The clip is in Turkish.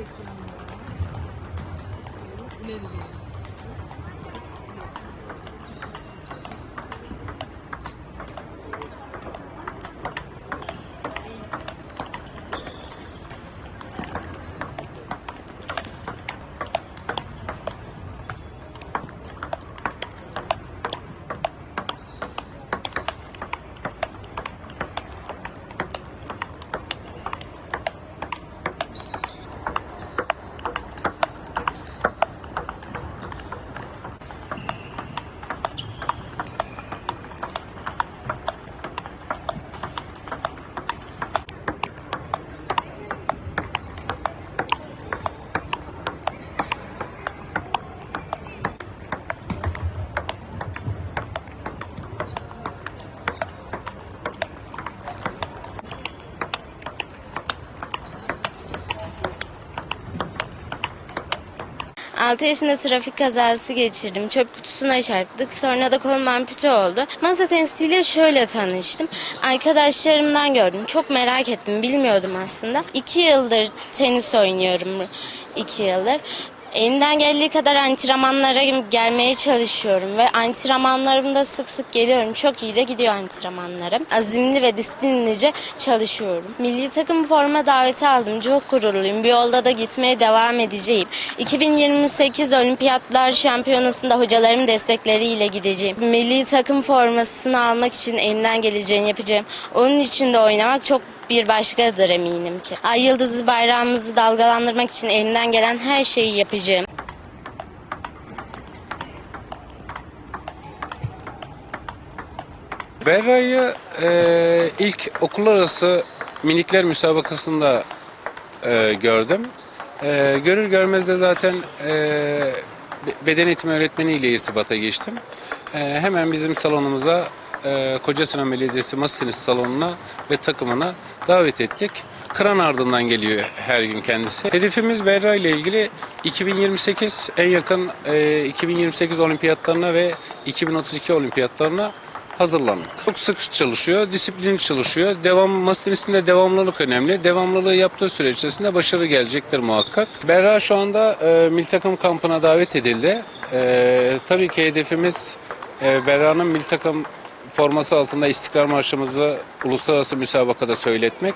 Check 6 yaşında trafik kazası geçirdim. Çöp kutusuna çarptık. Sonra da kolum ampute oldu. Masa tenisiyle şöyle tanıştım. Arkadaşlarımdan gördüm. Çok merak ettim. Bilmiyordum aslında. 2 yıldır tenis oynuyorum. 2 yıldır. Elimden geldiği kadar antrenmanlara gelmeye çalışıyorum ve antrenmanlarımda sık sık geliyorum. Çok iyi de gidiyor antrenmanlarım. Azimli ve disiplinlice çalışıyorum. Milli takım forma daveti aldım. Çok gururluyum. Bir yolda da gitmeye devam edeceğim. 2028 Olimpiyatlar Şampiyonası'nda hocalarımın destekleriyle gideceğim. Milli takım formasını almak için elimden geleceğini yapacağım. Onun için de oynamak çok bir başkadır eminim ki. Ay yıldızı bayrağımızı dalgalandırmak için elimden gelen her şeyi yapacağım. Berra'yı e, ilk okullar arası minikler müsabakasında e, gördüm. E, görür görmez de zaten e, be- beden eğitimi öğretmeniyle irtibata geçtim. E, hemen bizim salonumuza e, Kocasinan Belediyesi masa salonuna ve takımına davet ettik. Kıran ardından geliyor her gün kendisi. Hedefimiz Berra ile ilgili 2028 en yakın e, 2028 olimpiyatlarına ve 2032 olimpiyatlarına hazırlanmak. Çok sık çalışıyor, disiplinli çalışıyor. Devam, masa devamlılık önemli. Devamlılığı yaptığı süre içerisinde başarı gelecektir muhakkak. Berra şu anda e, milli takım kampına davet edildi. E, tabii ki hedefimiz e, Berra'nın milli takım forması altında İstiklal Marşımızı uluslararası müsabakada söyletmek.